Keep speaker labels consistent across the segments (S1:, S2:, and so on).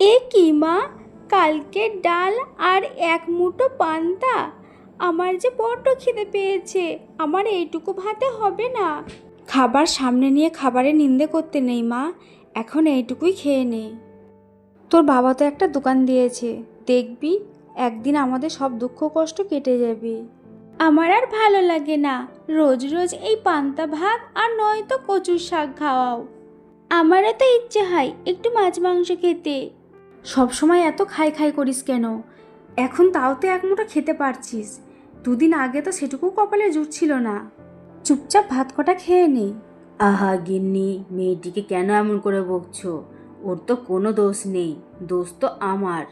S1: এ কি মা? কালকে ডাল আর এক মুঠো পান্তা। আমার যে বড্ড খিদে পেয়েছে, আমার এইটুকু ভাতে হবে না। খাবার সামনে নিয়ে খাবারে নিন্দে করতে নেই মা, এখন এইটুকুই খেয়ে নে। তোর বাবা তো একটা দোকান দিয়েছে, দেখবি একদিন আমাদের সব দুঃখ কষ্ট কেটে যাবে। আমার আর ভালো লাগে না, রোজ রোজ এই পান্তা ভাত আর নয়তো কচুর শাক খাওয়াও। আমারও তো ইচ্ছে হয় একটু মাছ মাংস খেতে। সব সময় এত খাই খাই করিস কেন? এখন তাও তো এক মুঠো খেতে পারছিস। দুদিন আগে তো সেটুকু কপালে জুটছিল না। চুপচাপ ভাত কটা খেয়ে নে।
S2: আহা গিন্নি মেয়েটিকে কেন এমন করে বকছো? ওর তো কোনো দোষ নেই দোষ তো আমার।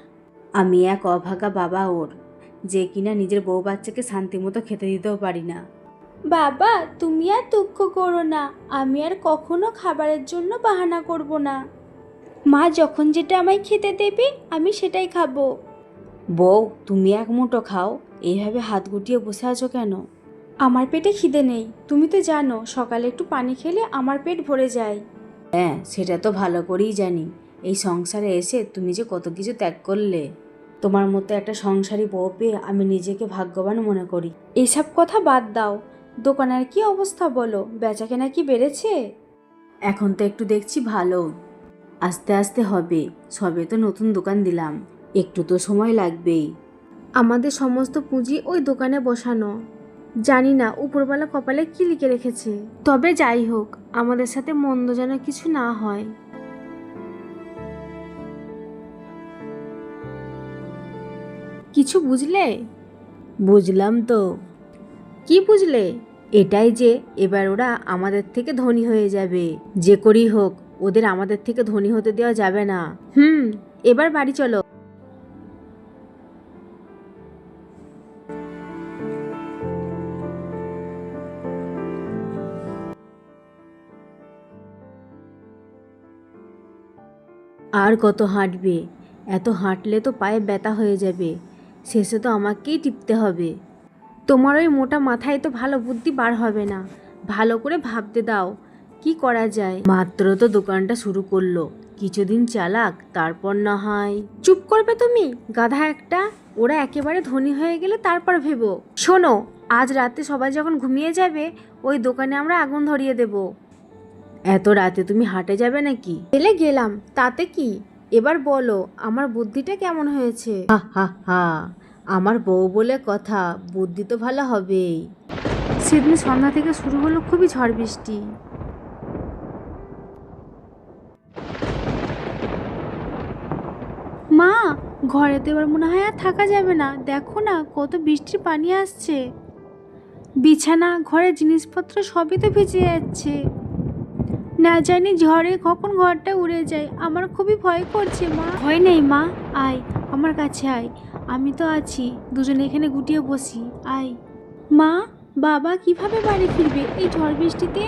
S2: আমি এক অভাগা বাবা ওর যে কিনা নিজের বউ বাচ্চাকে শান্তি মতো খেতে দিতেও পারি না।
S1: বাবা তুমি আর দুঃখ করো না। আমি আর কখনো খাবারের জন্য বাহানা করব না। মা যখন যেটা আমায় খেতে দেবে আমি সেটাই খাব।
S2: বউ তুমি এক মুঠো খাও। এইভাবে হাত গুটিয়ে বসে আছো কেন?
S1: আমার পেটে খিদে নেই। তুমি তো জানো সকালে একটু পানি খেলে আমার পেট ভরে যায়।
S2: হ্যাঁ সেটা তো ভালো করেই জানি। এই সংসারে এসে তুমি যে কত কিছু ত্যাগ করলে। তোমার মতো একটা সংসারী বউ পেয়ে আমি নিজেকে ভাগ্যবান মনে করি।
S1: এইসব কথা বাদ দাও। দোকানের কি অবস্থা বলো? বেচা কেনা কি বেড়েছে?
S2: এখন তো একটু দেখছি ভালো। আস্তে আস্তে হবে সবে তো নতুন দোকান দিলাম। একটু তো সময় লাগবেই।
S1: আমাদের সমস্ত পুঁজি ওই দোকানে বসানো। জানি না উপরবেলা কপালে কি লিখে রেখেছে। তবে যাই হোক আমাদের সাথে মন্দ যেন কিছু না হয়। কিছু বুঝলে?
S2: বুঝলাম তো।
S1: কি বুঝলে?
S2: এটাই যে এবার ওরা আমাদের থেকে ধনী হয়ে যাবে। যে করেই হোক ওদের আমাদের থেকে ধনী হতে দেওয়া যাবে না।
S1: হুম, এবার বাড়ি চলো।
S2: আর কত হাঁটবে? এত হাঁটলে তো পায়ে ব্যথা হয়ে যাবে। শেষে তো আমাকেই টিপতে হবে।
S1: তোমার ওই মোটা মাথায় তো ভালো বুদ্ধি বার হবে না। ভালো করে ভাবতে দাও। কি করা যায়?
S2: মাত্র তো দোকানটা শুরু করল। কিছুদিন চালাক, তারপর না হয়।
S1: চুপ করবে তুমি? গাধা একটা? ওরা একেবারে ধনী হয়ে গেলে তারপর ভেবো। শোনো, আজ রাতে সবাই যখন ঘুমিয়ে যাবে, ওই দোকানে আমরা আগুন ধরিয়ে দেব।
S2: এত রাতে তুমি হাটে যাবে নাকি?
S1: গেলে গেলাম, তাতে কি? এবার বলো, আমার বুদ্ধিটা কেমন হয়েছে?
S2: হা হা হা, আমার বউ বলে কথা, বুদ্ধি তো ভালো হবেই।
S1: সেদিন সন্ধ্যা থেকে শুরু হলো খুবই ঝড় বৃষ্টি। মা, ঘরে তো এবার মনে হয় আর থাকা যাবে না। দেখো না, কত বৃষ্টির পানি আসছে। বিছানা ঘরের জিনিসপত্র সবই তো ভিজে যাচ্ছে। না জানি ঝড়ে কখন ঘরটা উড়ে যায়। আমার খুবই ভয় করছে মা। ভয় নেই মা। আয়, আমার কাছে আয়। আমি তো আছি, দুজনে এখানে গুটিয়ে বসি। আয়। মা, বাবা কীভাবে বাড়ি ফিরবে এই ঝড় বৃষ্টিতে?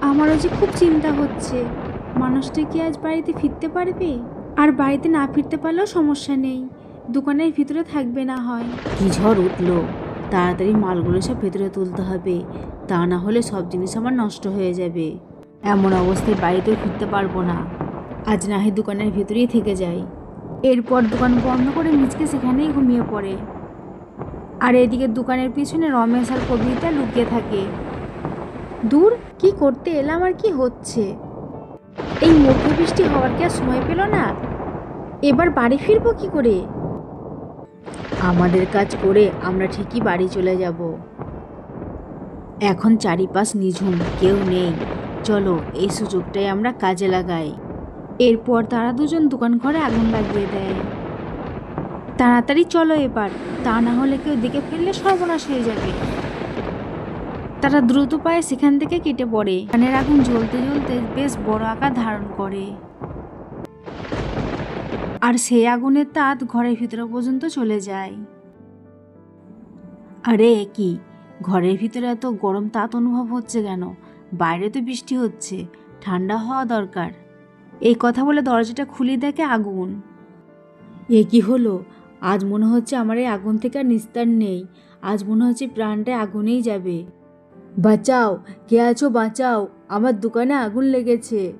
S1: আমারও যে খুব চিন্তা হচ্ছে। মানুষটা কি আজ বাড়িতে ফিরতে পারবে? আর বাড়িতে না ফিরতে পারলেও সমস্যা নেই। দোকানের ভিতরে থাকবে না হয়।
S2: কি ঝড় উঠল? তাড়াতাড়ি মালগুলো সব ভেতরে তুলতে হবে। তা না হলে সব জিনিস আমার নষ্ট হয়ে যাবে। এমন অবস্থায় বাড়িতেও ফিরতে পারব না। আজ না হয় দোকানের ভিতরেই থেকে যাই।
S1: এরপর দোকান বন্ধ করে নিজকে সেখানেই ঘুমিয়ে পড়ে। আর এদিকে দোকানের পিছনে রমেশ আর কবিতা লুকিয়ে থাকে। দূর, কি করতে এলাম আর কি হচ্ছে? এই মধ্য বৃষ্টি হওয়ার কি আর সময় পেল না? এবার বাড়ি ফিরবো কি করে?
S2: আমাদের কাজ করে আমরা ঠিকই বাড়ি চলে যাব। এখন চারিপাশ নিঝুম, কেউ নেই। চলো, এই সুযোগটাই আমরা কাজে লাগাই।
S1: এরপর তারা দুজন দোকান ঘরে আগুন লাগিয়ে দেয়। তাড়াতাড়ি চলো এবার, তা না হলে কেউ দেখে ফেললে সর্বনাশ হয়ে যাবে। তারা দ্রুত পায়ে সেখান থেকে কেটে পড়ে। কানের আগুন জ্বলতে জ্বলতে বেশ বড় আকার ধারণ করে। আর সেই আগুনের তাঁত ঘরের ভিতরে পর্যন্ত চলে যায়।
S2: আরে, কি? ঘরের ভিতরে এত গরম তাঁত অনুভব হচ্ছে কেন? বাইরে তো বৃষ্টি হচ্ছে, ঠান্ডা হওয়া দরকার।
S1: এই কথা বলে দরজাটা খুলে দেখে আগুন।
S2: এ কি হলো? আজ মনে হচ্ছে আমার এই আগুন থেকে আর নিস্তার নেই। আজ মনে হচ্ছে প্রাণটায় আগুনেই যাবে। বাঁচাও, কে আছো বাঁচাও, আমার দোকানে আগুন লেগেছে।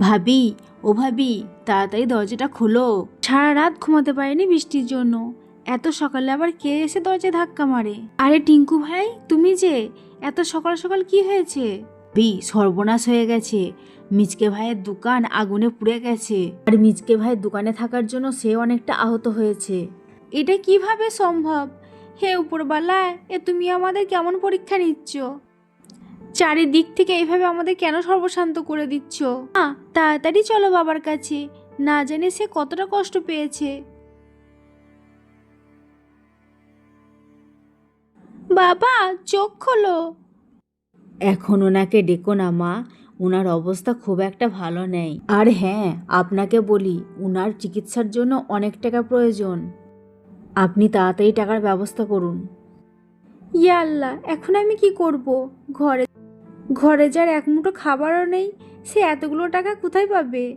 S2: ভাবি, ও ভাবি, তাড়াতাড়ি দরজাটা খোলো।
S1: সারা রাত ঘুমাতে পারেনি বৃষ্টির জন্য। এত সকালে আবার কে এসে দরজায় ধাক্কা মারে? আরে টিঙ্কু ভাই, তুমি যে, এত সকাল সকাল কি হয়েছে?
S2: বি সর্বনাশ হয়ে গেছে। মিচকে ভাইয়ের দোকান আগুনে পুড়ে গেছে। আর মিচকে ভাইয়ের দোকানে থাকার জন্য সে অনেকটা আহত হয়েছে।
S1: এটা কীভাবে সম্ভব? হে উপরবালা এ তুমি আমাদের কেমন পরীক্ষা নিচ্ছ? চারিদিক থেকে এইভাবে আমাদের কেন সর্বশান্ত করে দিচ্ছ? না, তাড়াতাড়ি চলো বাবার কাছে। না জানে সে কতটা কষ্ট পেয়েছে। বাবা, চোখ খোলো।
S2: এখন ওনাকে ডেকো না মা। ওনার অবস্থা খুব একটা ভালো নেই। আর হ্যাঁ আপনাকে বলি ওনার চিকিৎসার জন্য অনেক টাকা প্রয়োজন। আপনি তাড়াতাড়ি টাকার ব্যবস্থা করুন।
S1: ইয়া আল্লাহ এখন আমি কি করব? ঘরে ঘরে যার এক মুঠো খাবারও নেই সে এতগুলো টাকা কোথায় পাবে?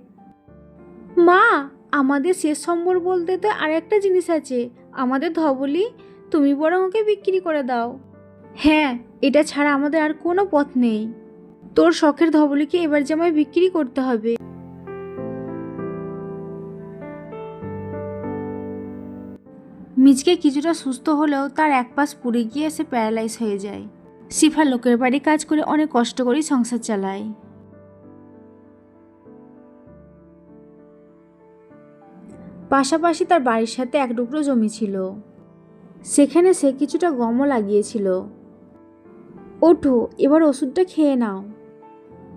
S1: মা আমাদের শেষ সম্বল বলতে তো আর একটা জিনিস আছে। আমাদের ধবলি তুমি বরং ওকে বিক্রি করে দাও। হ্যাঁ এটা ছাড়া আমাদের আর কোনো পথ নেই। তোর শখের ধবলিকে এবার জামায় বিক্রি করতে হবে। মিজকে কিছুটা সুস্থ হলেও তার এক পাশ পুড়ে গিয়ে সে প্যারালাইজ হয়ে যায়। সিফা লোকের বাড়ি কাজ করে অনেক কষ্ট করেই সংসার চালায়। পাশাপাশি তার বাড়ির সাথে এক টুকরো জমি ছিল। সেখানে সে কিছুটা গমও লাগিয়েছিল। ওঠো এবার ওষুধটা খেয়ে নাও।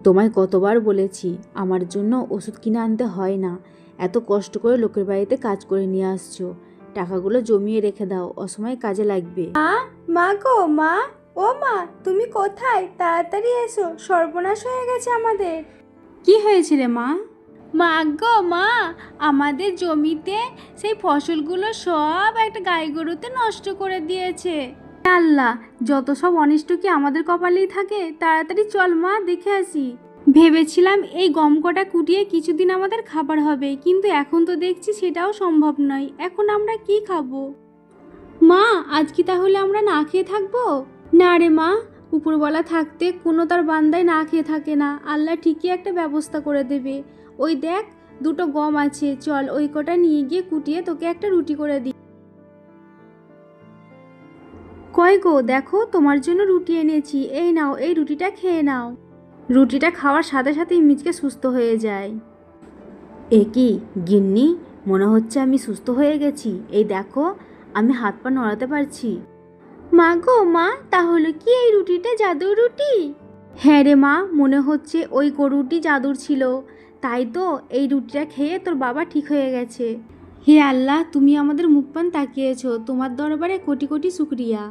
S2: তোমায় কতবার বলেছি আমার জন্য ওষুধ কিনে আনতে হয় না। এত কষ্ট করে লোকের বাড়িতে কাজ করে নিয়ে আসছো। টাকাগুলো জমিয়ে রেখে দাও অসময়ে কাজে লাগবে।
S1: মা মা গো মা। ও মা তুমি কোথায়? তাড়াতাড়ি এসো সর্বনাশ হয়ে গেছে আমাদের। কি হয়েছে রে মা? মা গো মা আমাদের জমিতে সেই ফসলগুলো সব একটা গাই গরুতে নষ্ট করে দিয়েছে। আল্লাহ, যত সব অনিষ্ট কি আমাদের কপালেই থাকে, তাড়াতাড়ি চল মা, দেখে আসি। ভেবেছিলাম এই গম কটা কুটিয়ে কিছুদিন আমাদের খাবার হবে, কিন্তু এখন তো দেখছি সেটাও সম্ভব নয়। এখন আমরা কি খাব? মা, আজ কি তাহলে আমরা না খেয়ে থাকব? না রে মা, উপরওয়ালা থাকতে কোনো তার বান্দায় না খেয়ে থাকে না। আল্লাহ ঠিকই একটা ব্যবস্থা করে দেবে। ওই দেখ, দুটো গম আছে, চল ওই কটা নিয়ে গিয়ে কুটিয়ে তোকে একটা রুটি করে দিই কয় গো? দেখো, তোমার জন্য রুটি এনেছি। এই নাও, এই রুটিটা খেয়ে নাও। রুটিটা খাওয়ার সাথে সাথেই মিচকে সুস্থ হয়ে যায়।
S2: এ কি, গিন্নি? মনে হচ্ছে আমি সুস্থ হয়ে গেছি। এই দেখো, আমি হাত পা নড়াতে পারছি।
S1: মা গো, মা, তাহলে কি এই রুটিটা জাদুর রুটি? হ্যাঁ রে মা, মনে হচ্ছে ওই গরুটি জাদুর ছিল। তাই তো এই রুটিটা খেয়ে তোর বাবা ঠিক হয়ে গেছে। হে আল্লাহ, তুমি আমাদের মুখ পান তাকিয়েছো। তোমার দরবারে কোটি কোটি শুক্রিয়া।